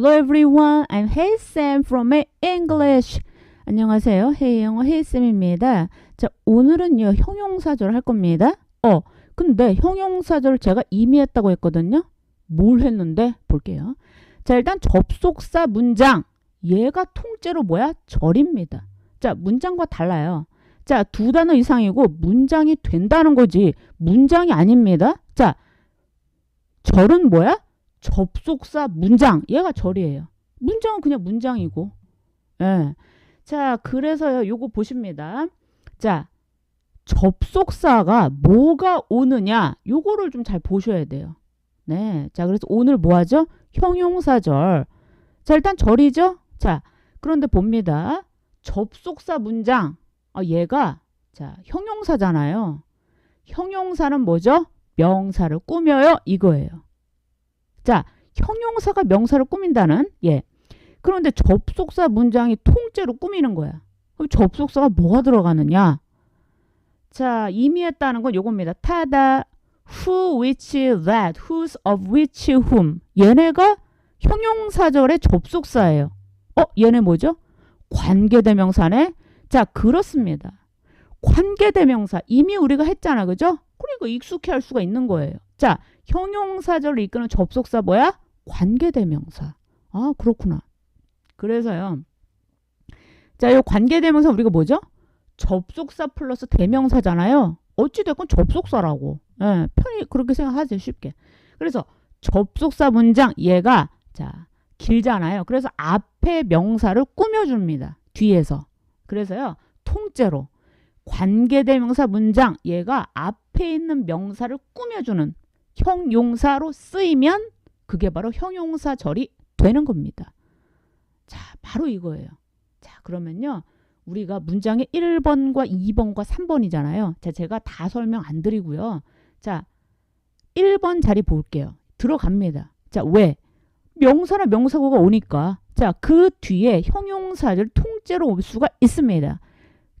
Hello everyone, I'm Hey Sam from English. 안녕하세요. Hey 영어 Hey Sam입니다. 자, 오늘은요 형용사절 할 겁니다. 어, 근데 형용사절 제가 이미 했다고 했거든요. 뭘 했는데 볼게요. 자, 일단 접속사 문장. 얘가 통째로 뭐야? 절입니다. 자, 문장과 달라요. 자, 두 단어 이상이고 문장이 된다는 거지. 문장이 아닙니다. 자, 절은 뭐야? 접속사 문장. 얘가 절이에요. 문장은 그냥 문장이고. 예. 자, 그래서요. 요거 보십니다. 자, 접속사가 뭐가 오느냐? 요거를 좀 잘 보셔야 돼요. 네. 자, 그래서 오늘 뭐 하죠? 형용사절. 자, 일단 절이죠? 자, 그런데 봅니다. 접속사 문장. 아, 얘가 자, 형용사잖아요. 형용사는 뭐죠? 명사를 꾸며요. 이거예요. 자, 형용사가 명사를 꾸민다는 예. 그런데 접속사 문장이 통째로 꾸미는 거야. 그럼 접속사가 뭐가 들어가느냐? 자, 이미 했다는 건 요겁니다. 타다, who, which, that, whose, of which, whom. 얘네가 형용사절의 접속사예요. 어, 얘네 뭐죠? 관계대명사네. 자, 그렇습니다. 관계대명사 이미 우리가 했잖아, 그죠? 그러니까 익숙해 할 수가 있는 거예요. 자, 형용사절을 이끄는 접속사 뭐야? 관계대명사. 아, 그렇구나. 그래서요. 자, 이 관계대명사 우리가 뭐죠? 접속사 플러스 대명사잖아요. 어찌됐건 접속사라고. 예, 편히 그렇게 생각하세요. 쉽게. 그래서 접속사 문장 얘가 자 길잖아요. 그래서 앞에 명사를 꾸며줍니다. 뒤에서. 그래서요. 통째로 관계대명사 문장 얘가 앞에 있는 명사를 꾸며주는 형용사로 쓰이면 그게 바로 형용사절이 되는 겁니다. 자, 바로 이거예요. 자, 그러면요. 우리가 문장의 1번과 2번과 3번이잖아요. 자, 제가 다 설명 안 드리고요. 자, 1번 자리 볼게요. 들어갑니다. 자, 왜? 명사나 명사구가 오니까 자, 그 뒤에 형용사를 통째로 올 수가 있습니다.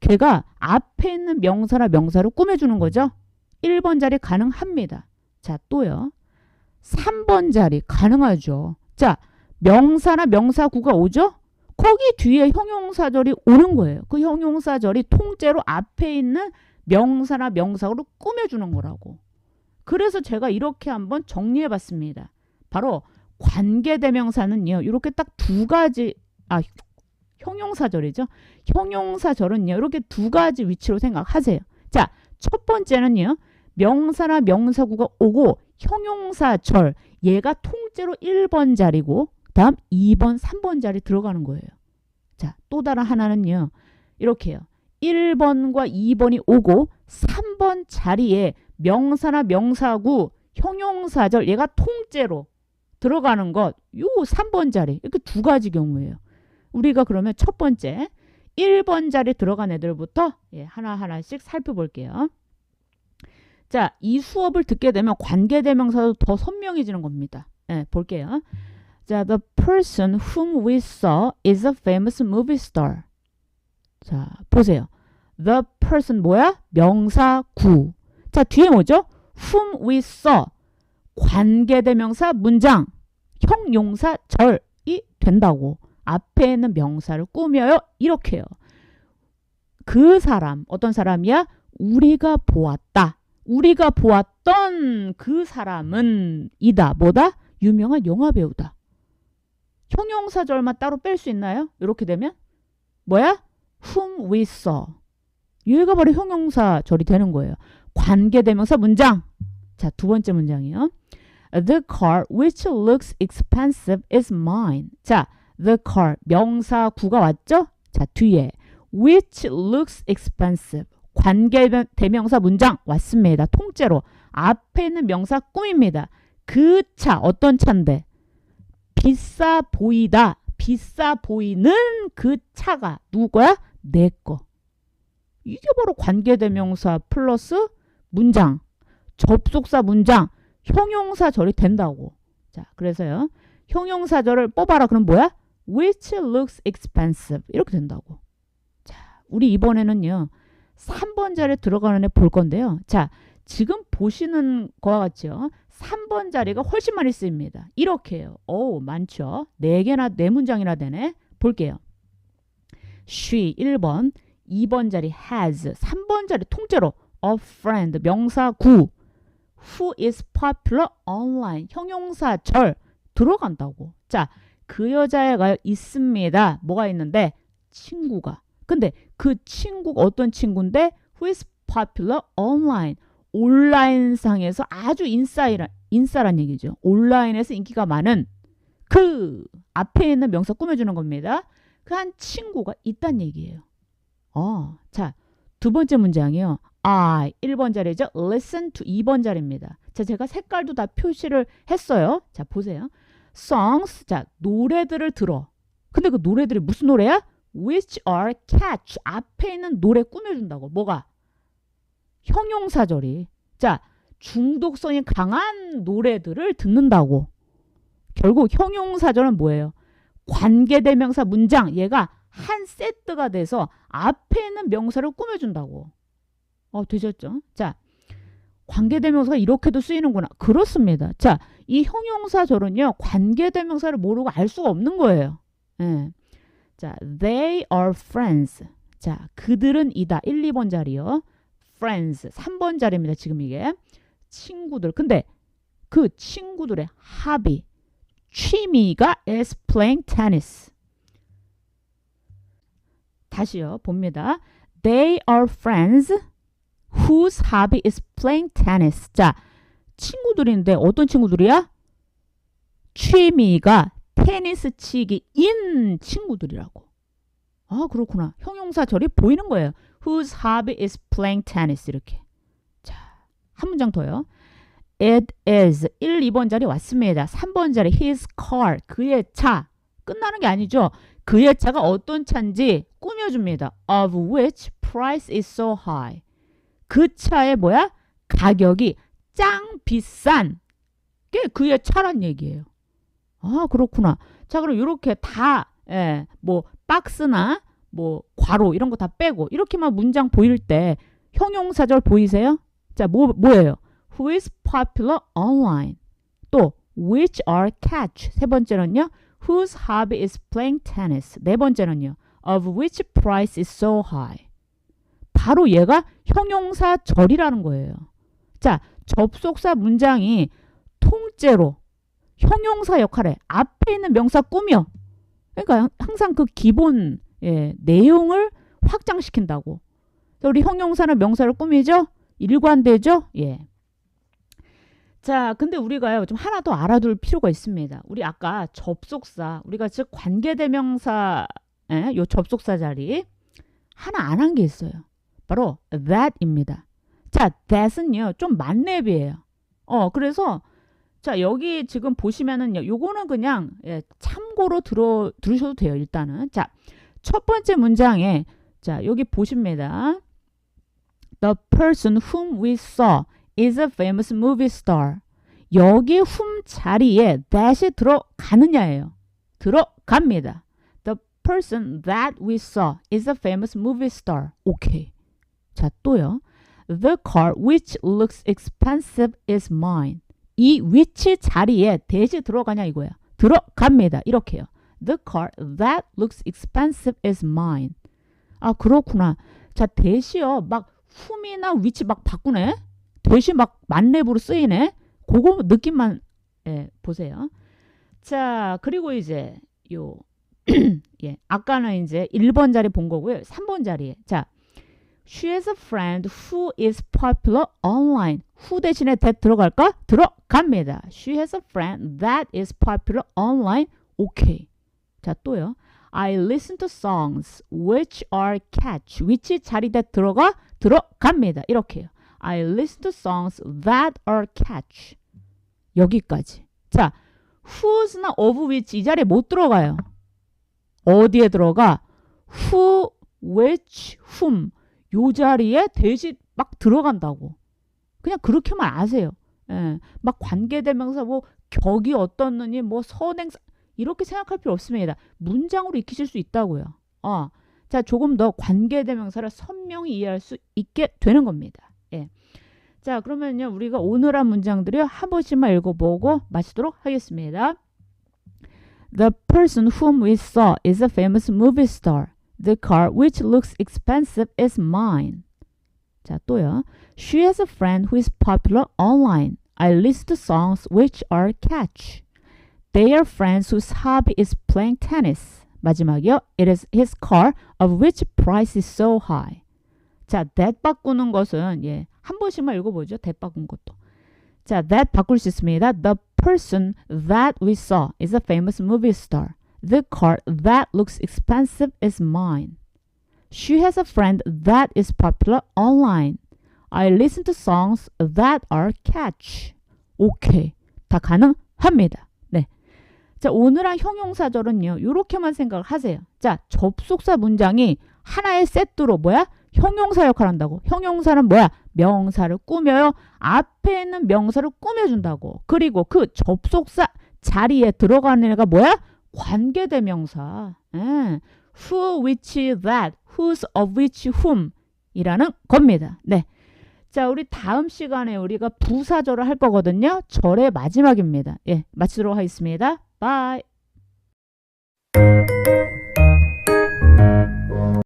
걔가 앞에 있는 명사나 명사를 꾸며주는 거죠. 1번 자리 가능합니다. 자, 또요. 3번 자리 가능하죠. 자, 명사나 명사구가 오죠? 거기 뒤에 형용사절이 오는 거예요. 그 형용사절이 통째로 앞에 있는 명사나 명사로 꾸며주는 거라고. 그래서 제가 이렇게 한번 정리해 봤습니다. 바로 관계대명사는요. 이렇게 딱 두 가지 아 형용사절이죠. 형용사절은요. 이렇게 두 가지 위치로 생각하세요. 자, 첫 번째는요. 명사나 명사구가 오고 형용사절 얘가 통째로 1번 자리고 다음 2번, 3번 자리 들어가는 거예요. 자, 또 다른 하나는요. 이렇게요. 1번과 2번이 오고 3번 자리에 명사나 명사구, 형용사절 얘가 통째로 들어가는 것. 요 3번 자리. 이렇게 두 가지 경우예요. 우리가 그러면 첫 번째 1번 자리 들어간 애들부터 예, 하나하나씩 살펴볼게요. 자, 이 수업을 듣게 되면 관계대명사도 더 선명해지는 겁니다. 예, 볼게요. 자, the person whom we saw is a famous movie star. 자, 보세요. the person 뭐야? 명사구. 자, 뒤에 뭐죠? whom we saw. 관계대명사 문장. 형용사 절이 된다고. 앞에 있는 명사를 꾸며요. 이렇게요. 그 사람, 어떤 사람이야? 우리가 보았다. 우리가 보았던 그 사람은 이다. 뭐다? 유명한 영화 배우다. 형용사절만 따로 뺄 수 있나요? 이렇게 되면 뭐야? whom we saw. 얘가 바로 형용사절이 되는 거예요. 관계대명사 문장. 자, 두 번째 문장이요. The car which looks expensive is mine. 자, the car 명사구가 왔죠? 자, 뒤에 which looks expensive. 관계대명사 문장 왔습니다. 통째로 앞에 있는 명사 꾸밉니다. 그 차 어떤 차인데? 비싸 보이다. 비싸 보이는 그 차가 누구야? 내 거. 이게 바로 관계대명사 플러스 문장, 접속사 문장, 형용사절이 된다고. 자, 그래서요. 형용사절을 뽑아라. 그럼 뭐야? which looks expensive. 이렇게 된다고. 자, 우리 이번에는요. 3번 자리에 들어가는 애 볼 건데요. 자, 지금 보시는 거와 같이요. 3번 자리가 훨씬 많이 쓰입니다. 이렇게요. 오, 많죠. 4개나 4문장이나 되네. 볼게요. she 1번, 2번 자리 has, 3번 자리 통째로 a friend 명사 구 who is popular online 형용사 절 들어간다고. 자, 그 여자애가 있습니다. 뭐가 있는데 친구가. 근데 그 친구가 어떤 친구인데 who is popular online 온라인 상에서 아주 인싸이라 인싸란 얘기죠. 온라인에서 인기가 많은 그 앞에 있는 명사 꾸며주는 겁니다. 그 한 친구가 있단 얘기예요. 어, 자, 두 번째 문장이요. I 1번 자리죠. listen to 2번 자리입니다. 자, 제가 색깔도 다 표시를 했어요. 자, 보세요. songs 자, 노래들을 들어. 근데 그 노래들이 무슨 노래야? Which are catch 앞에 있는 노래 꾸며준다고. 뭐가? 형용사절이. 자, 중독성이 강한 노래들을 듣는다고. 결국 형용사절은 뭐예요? 관계대명사 문장 얘가 한 세트가 돼서 앞에 있는 명사를 꾸며준다고. 어, 되셨죠? 자, 관계대명사가 이렇게도 쓰이는구나. 그렇습니다. 자, 이 형용사절은요, 관계대명사를 모르고 알 수가 없는 거예요. 예. 자, they are friends. 자, 그들은 이다. 1, 2번 자리요. friends. 3번 자리입니다. 지금 이게. 친구들. 근데 그 친구들의 합의, 취미가 is playing tennis. 다시요. 봅니다. They are friends whose hobby is playing tennis. 자, 친구들인데 어떤 친구들이야? 취미가 테니스 치기 인 친구들이라고. 아, 그렇구나. 형용사절이 보이는 거예요. Whose hobby is playing tennis. 이렇게. 자, 한 문장 더요. It is 1, 2번 자리 왔습니다. 3번 자리 his car. 그의 차. 끝나는 게 아니죠. 그의 차가 어떤 차인지 꾸며줍니다. Of which price is so high. 그 차의 뭐야? 가격이 짱 비싼 게 그의 차란 얘기예요. 아 그렇구나. 자 그럼 이렇게 다 예, 뭐 박스나 뭐 괄호 이런 거 다 빼고 이렇게만 문장 보일 때 형용사절 보이세요? 자 뭐 뭐예요? Who is popular online? 또 which are catch? 세 번째는요. Whose hobby is playing tennis? 네 번째는요. Of which price is so high? 바로 얘가 형용사절이라는 거예요. 자, 접속사 문장이 통째로 형용사 역할에 앞에 있는 명사 꾸며 그러니까 항상 그 기본 예, 내용을 확장시킨다고. 우리 형용사는 명사를 꾸미죠? 일관되죠? 예. 자, 근데 우리가요, 좀 하나 더 알아둘 필요가 있습니다. 우리 아까 접속사, 우리가 즉 관계대명사, 예, 요 접속사 자리 하나 안 한 게 있어요. 바로 that입니다. 자, that은요, 좀 만렙이에요. 어, 그래서 자, 여기 지금 보시면은요, 요거는 그냥 예, 참고로 들어 들으셔도 돼요, 일단은. 자, 첫 번째 문장에 자, 여기 보십니다. The person whom we saw is a famous movie star. 여기 whom 자리에 that이 들어가느냐예요. 들어갑니다. The person that we saw is a famous movie star. 오케이. 자, 또요. The car which looks expensive is mine. 이 which 자리에 that이 들어가냐 이거야. 들어갑니다. 이렇게요. The car that looks expensive is mine. 아, 그렇구나. 자, that이요. 막 whom이나 which 막 바꾸네. 대시 막 만렙으로 쓰이네. 그거 느낌만 예, 보세요. 자, 그리고 이제 요 예, 아까는 이제 1번 자리 본 거고요. 3번 자리에. 자, she has a friend who is popular online. Who 대신에 that 들어갈까? 들어갑니다. she has a friend that is popular online. 오케이. 자, 또요. I listen to songs which are catch. which 자리 that 들어가? 들어갑니다. 이렇게요. I listen to songs that are catch. 여기까지. 자, who's나 of which 이 자리에 못 들어가요. 어디에 들어가? who, which, whom 요 자리에 대신 막 들어간다고. 그냥 그렇게만 아세요. 예, 막 관계대명사 뭐 격이 어떻느니 뭐 선행사 이렇게 생각할 필요 없습니다. 문장으로 익히실 수 있다고요. 어. 자, 조금 더 관계대명사를 선명히 이해할 수 있게 되는 겁니다. 예. 자, 그러면요. 우리가 오늘 한 문장들이요. 한 번씩만 읽어보고 마치도록 하겠습니다. The person whom we saw is a famous movie star. The car which looks expensive is mine. 자, 또요. She has a friend who is popular online. I list the songs which are catch. They are friends whose hobby is playing tennis. 마지막이요. It is his car of which price is so high. 자, that 바꾸는 것은 예, 한 번씩만 읽어보죠. that 바꾼 것도. 자, that 바꿀 수 있습니다. The person that we saw is a famous movie star. The car that looks expensive is mine. She has a friend that is popular online. I listen to songs that are catch. 오케이. 다 가능합니다. 네. 자, 오늘한 형용사절은요. 이렇게만 생각을 하세요. 자, 접속사 문장이 하나의 세트로 뭐야? 형용사 역할을 한다고. 형용사는 뭐야? 명사를 꾸며요. 앞에 있는 명사를 꾸며준다고. 그리고 그 접속사 자리에 들어가는 애가 뭐야? 관계대명사. 예. Who, which, that, whose, of which, whom 이라는 겁니다. 네. 자, 우리 다음 시간에 우리가 부사절을 할 거거든요. 절의 마지막입니다. 예, 마치도록 하겠습니다. 바이.